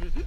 morning.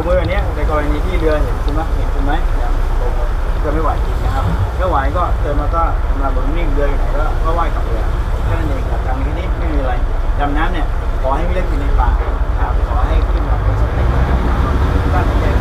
ผมมืออันนี้ในกรณีที่เรือเห็นคุณไหมเห็นคุณไหมจะไม่ไหวจริงนะครับถ้าไหวก็เติมมาก็ทำลายบนนิ่งเรืออยู่ไหนก็ก็ว่ายกับเรือแค่นั้นเองครับทางนี้ไม่มีอะไรดำน้ำเนี่ยขอให้ไม่เล่นกินในป่าครับขอให้ขึ้นแบบเป็นสเต็กตั้ใจ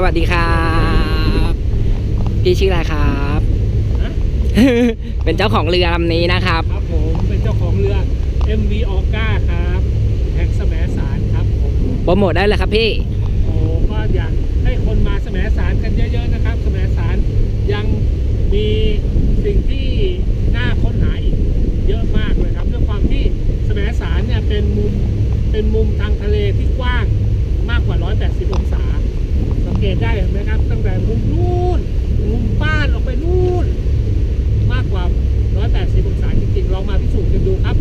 สวัสดีครับ พี่ชื่ออะไรครับ เป็นเจ้าของเรือลำนี้นะครับ ครับผมเป็นเจ้าของเรือ MV o r g a ครับแห่งแสมสารครับผมโปรโมทได้เลยครับพี่โอ้ก็อยากให้คนมาแสมสารกันเยอะๆนะครับแสมสารยังมีสิ่งที่น่าค้นหาอีกเยอะมากเลยครับด้วยความที่แสมสารเนี่ยเป็นมุมเป็นมุมทางทะเลที่กว้างมากกว่า 180 องศาสัง เกตได้เห็นไหมครับ ตั้งแต่มุมนู้นมุมบ้านออกไปนู่น มากกว่า 180 องศาจริงๆลองมาพิสูจน์กันดูครับ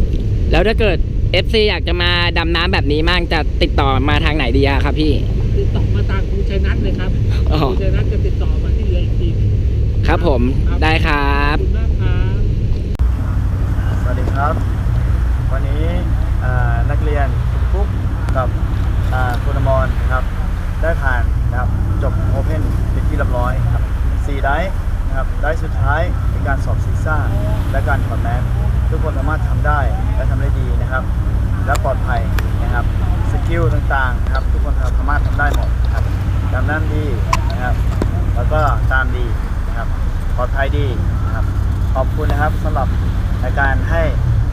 แล้วถ้าเกิด FC อยากจะมาดำน้ำแบบนี้มั่งจะติดต่อมาทางไหนดีอะครับพี่ ติดต่อมาทางคุณชัยนัทเลยครับอ๋อ คุณชัยนัทจะติดต่อมาที่เรืออีกทีหนึ่งครับผมได้ครัขอบ บคุณมากครับ สวัสดีครับ วันนี้อ่านักเรียนคุณฟุกกับอ่าคุณอมรนะครับ ได้ผ่าน นะครับจบโอเพนเป็นที่เรียบร้อยครับสี่ได้นะครับได้สุดท้ายเป็นการสอบซีซ่าและการถอดแมสทุกคนสามารถทำได้และทำได้ดีนะครับ และปลอดภัยนะครับสกิลต่างๆนะครับ ทุกคนสามารถทำได้หมดครับดำน้ำดีนะครับ แล้วก็ตามดีนะครับปลอดภัยดีนะครับขอบคุณนะครับสำหรับในการให้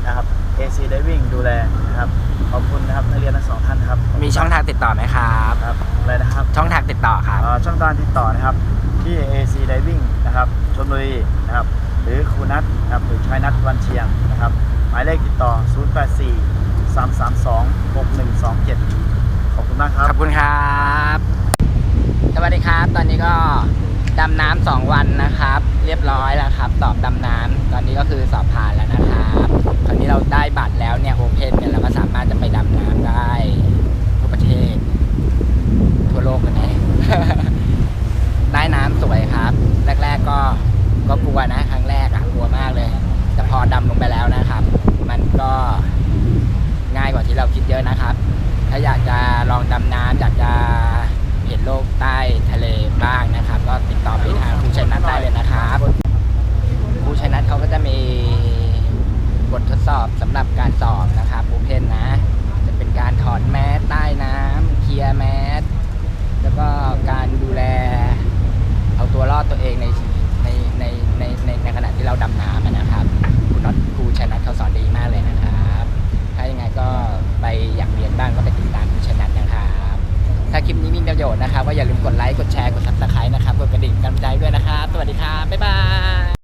นะครับ AC Diving ดูแลนะครับ ขอบคุณนะครับนักเรียนทั้งสองท่านครับมีช่องทางติดต่อไหมครับ ครับอะไรนะครับช่องทางติดต่อครับเอ่อช่องทางติดต่อนะครับที่ AC Diving นะครับชลบุรีนะครับ หรือครูนัทนะครับหรือชายนัทวันเชียงนะครับ หมายเลขติดต่อ 084 332 6127 ขอบคุณมากครับ ขอบคุณครับ สวัสดีครับ ตอนนี้ก็ ดำน้ำสองวันนะครับ เรียบร้อยแล้วครับสอบดำน้ำตอนนี้ก็คือสอบผ่านแล้วนะครับคราวนี้เราได้บัตรแล้วเนี่ยโอเพนเนี่ยเราก็สามารถจะไปดำน้ำได้ทั่วประเทศ ทั่วโลกกันเองได้น้ำสวยครับ แรก ๆ ก็ก็กลัวนะ ครั้งแรกอะกลัวมากเลย บททดสอบสำหรับการสอบนะครับโอเพนนะ จะเป็นการถอดแมสใต้น้ำเคลียร์แมสแล้วก็การดูแล เอาตัวรอดตัวเองในในในในในในขณะที่เราดำน้ำอะนะครับครูน็อตครูชนัทเขาสอนดีมากเลยนะครับ ถ้ายังไงก็ไปอยากเรียนบ้างก็ไปติดตามครูชนัทนะครับ ถ้าคลิปนี้มีประโยชน์นะครับ ก็อย่าลืมกดไลค์กดแชร์กดซับสไครต์นะครับกดกระดิ่งกำลังใจด้วยนะครับ สวัสดีครับบ๊ายบาย